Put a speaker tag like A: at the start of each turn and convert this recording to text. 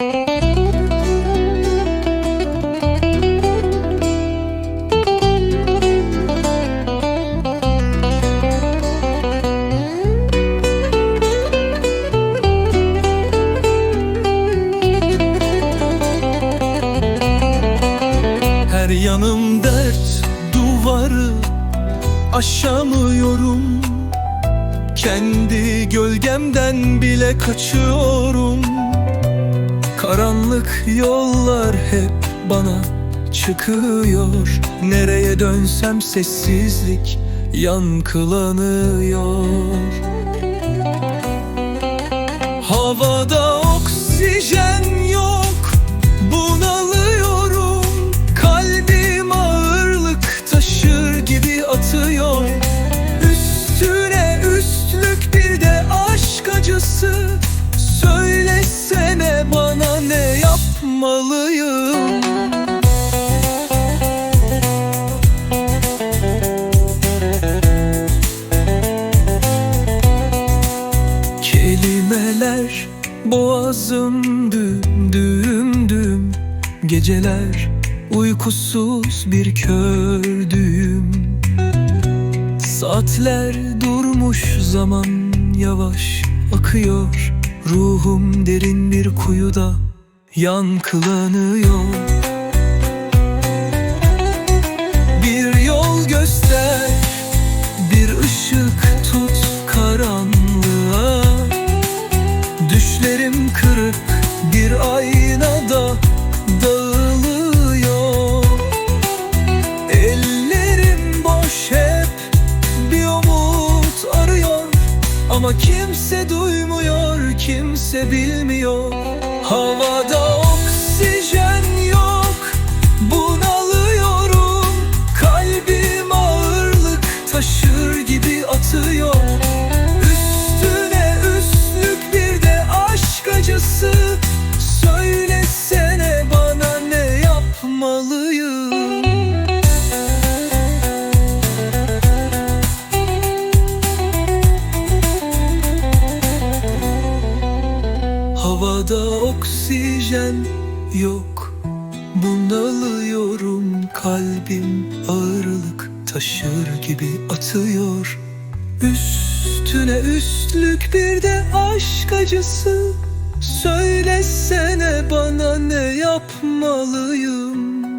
A: Her yanım dert duvarı aşamıyorum. Kendi gölgemden bile kaçıyorum Karanlık yollar hep bana çıkıyor. Nereye dönsem sessizlik yankılanıyor. Havada yapmalıyım. Kelimeler boğazım düm düm düm Geceler uykusuz bir kördüğüm. Saatler durmuş zaman yavaş akıyor. Ruhum derin bir kuyuda yankılanıyor. Bir yol göster, bir ışık tut karanlığa. Düşlerim kırık bir aynada dağılıyor. Ellerim boş hep bir umut arıyor. Ama kimse duymuyor, kimse bilmiyor Havada oksijen yok, bunalıyorum. Kalbim ağırlık taşır gibi atıyor. Üstüne üstlük bir de aşk acısı. Söylesene bana ne yapmalıyım Havada oksijen yok. Bunalıyorum kalbim ağırlık taşır gibi atıyor. Üstüne üstlük bir de aşk acısı. Söylesene bana ne yapmalıyım